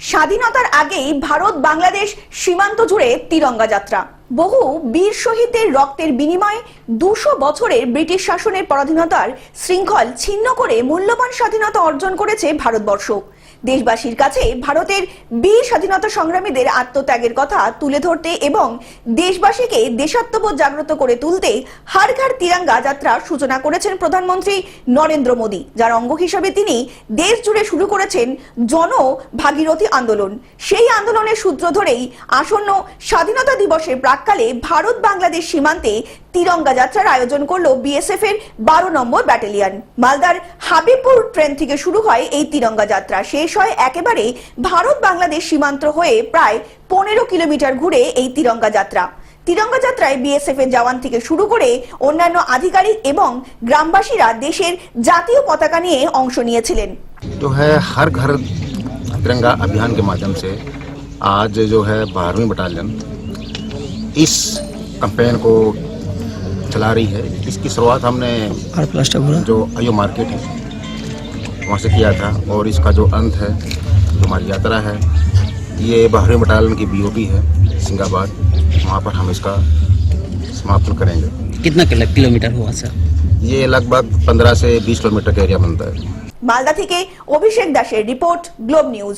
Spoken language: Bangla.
স্বাধীনতার আগেই ভারত বাংলাদেশ সীমান্ত জুড়ে তিরঙ্গা যাত্রা। বহু বীর শহীদদের রক্তের বিনিময়ে দুশো বছরের ব্রিটিশ শাসনের পরাধীনতার শৃঙ্খল ছিন্ন করে মূল্যবান স্বাধীনতা অর্জন করেছে ভারতবর্ষ। দেশবাসীর কাছে ভারতের বীর স্বাধীনতা সংগ্রামীদের আত্মত্যাগের কথা তুলে ধরতে এবং দেশবাসীকে দেশাত্মবোধ জাগ্রত করে তুলতে হার ঘর তিরঙ্গা যাত্রার সূচনা করেছেন প্রধানমন্ত্রী নরেন্দ্র মোদী, যার অঙ্গ হিসাবে তিনি দেশ জুড়ে শুরু করেছেন জন ভাগীরথী আন্দোলন। সেই আন্দোলনের সূত্র ধরেই আসন্ন স্বাধীনতা দিবসের প্রাককালে ভারত বাংলাদেশ সীমান্তে তিরঙ্গা যাত্রার আয়োজন করলো বিএসএফ এর বারো নম্বর ব্যাটালিয়ন মালদার হাবিবপুর ট্রেন থেকে শুরু হয় এই তিরঙ্গা যাত্রা শেষ হয় একেবারে ভারত বাংলাদেশ সীমান্ত হয়ে প্রায় পনেরো কিলোমিটার ঘুরে এই তিরঙ্গা যাত্রা তিরঙ্গা যাত্রায় বিএসএফ এর জওয়ান থেকে শুরু করে অন্যান্য আধিকারিক এবং গ্রামবাসীরা দেশের জাতীয় পতাকা নিয়ে অংশ নিয়েছিলেন जो है हर घर तिरंगा अभियान के माध्यम से आज जो है बारहवीं बटालियन इस कैंपेन को चला रही है इसकी शुरुआत हमने আর প্লাসটা ঘোরা जो अयो मार्केट है वहाँ से किया था और इसका जो अंत है जो हमारी यात्रा है ये बारहवीं बटालियन की बीओपी है सिंगाबाद वहाँ पर हम इसका समापन करेंगे कितना किलो- किलोमीटर हुआ सर ये लगभग 15 से 20 किलोमीटर का एरिया बनता है মালদা থেকে অভিষেক দাসের রিপোর্ট গ্লোব নিউজ